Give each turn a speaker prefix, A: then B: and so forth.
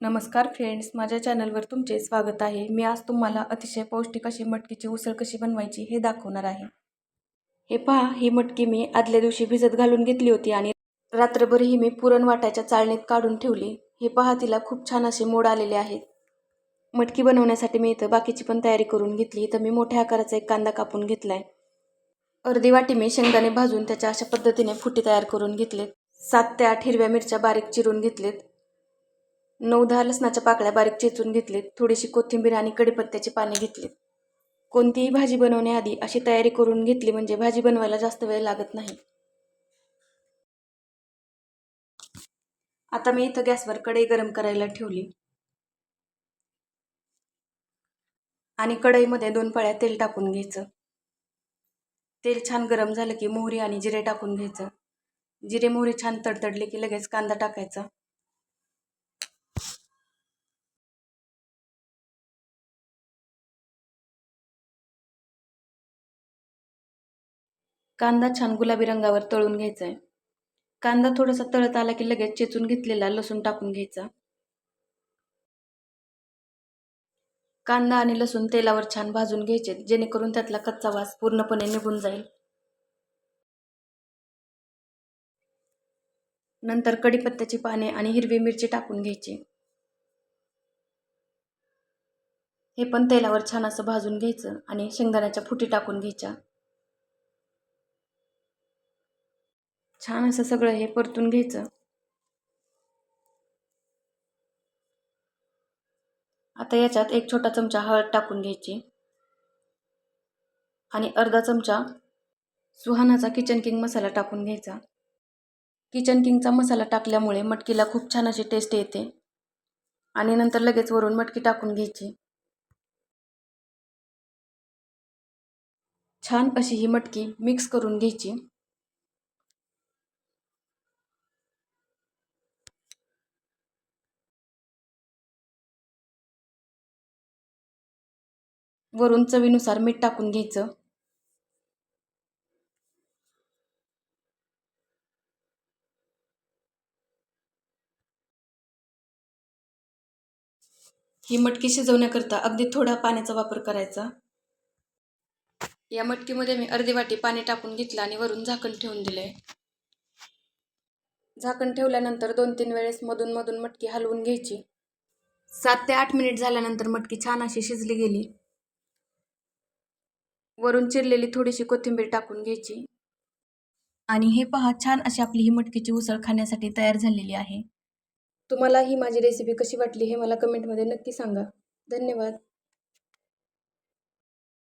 A: नमस्कार फ्रेंड्स माझ्या चॅनलवर तुमचे स्वागत आहे. मी आज तुम्हाला अतिशय पौष्टिक अशी मटकीची उसळ कशी बनवायची हे दाखवणार आहे. हे पहा ही मटकी मी आदल्या दिवशी भिजत घालून घेतली होती आणि रात्रभर ही मी पुरण वाटायच्या चाळणीत काढून ठेवली. हे पहा तिला खूप छान असे मोड आलेले आहेत. मटकी बनवण्यासाठी मी इथं बाकीची पण तयारी करून घेतली. इथं मी मोठ्या आकाराचा एक कांदा कापून घेतला आहे अर्धी वाटी मी शेंगदाणे भाजून त्याच्या अशा पद्धतीने फुटी तयार करून घेतलेत. सात ते आठ हिरव्या मिरच्या बारीक चिरून घेतलेत. नऊ दहा लसणाच्या पाकळ्या बारीक चेचून घेतलेत थोडीशी कोथिंबीर आणि कढीपत्त्याची पाने घेतलीत. कोणतीही भाजी बनवण्याआधी अशी तयारी करून घेतली म्हणजे भाजी बनवायला जास्त वेळ लागत नाही. आता मी इथं गॅसवर कढई गरम करायला ठेवली. आणि कढईमध्ये दोन पळ्या तेल टाकून घ्यायचं. तेल छान गरम झालं की मोहरी आणि जिरे टाकून घ्यायचं. जिरे मोहरी छान तडतडले की लगेच कांदा टाकायचा. कांदा छान गुलाबी रंगावर तळून घ्यायचा आहे कांदा थोडासा तळत आला की लगेच चेचून घेतलेला लसूण टाकून घ्यायचा. कांदा आणि लसूण तेलावर छान भाजून घ्यायचे जेणेकरून त्यातला कच्चा वास पूर्णपणे निघून जाईल. नंतर कढीपत्त्याची पाने आणि हिरवी मिरची टाकून घ्यायची. हे पण तेलावर छान असं भाजून घ्यायचं आणि शेंगदाण्याच्या फुटी टाकून घ्यायच्या. छान असं सगळं हे परतून घ्यायचं. आता याच्यात एक छोटा चमचा हळद टाकून घ्यायची. आणि अर्धा चमचा सुहानाचा किचन किंग मसाला टाकून घ्यायचा. किचन किंगचा मसाला टाकल्यामुळे मटकीला खूप छान अशी टेस्ट येते. आणि नंतर लगेच वरून मटकी टाकून घ्यायची. छान अशी ही मटकी मिक्स करून घ्यायची. वरून चवीनुसार मीठ टाकून घ्यायचं. ही मटकी शिजवण्याकरता अगदी थोडा पाण्याचा वापर करायचा. या मटकीमध्ये मी अर्धी वाटी पाणी टाकून घेतलं आणि वरून झाकण ठेवून दिलंय. झाकण ठेवल्यानंतर दोन तीन वेळेस मधून मधून मटकी हलवून घ्यायची. सात ते आठ मिनिट झाल्यानंतर मटकी छान अशी शिजली गेली. वरून चिरलेली थोडीशी कोथिंबीर टाकून घ्यायची. आणि हे पहा छान अशी आपली ही मटकीची उसळ खाण्यासाठी तयार झालेली आहे. तुम्हाला ही माझी रेसिपी कशी वाटली हे मला कमेंटमध्ये नक्की सांगा. धन्यवाद.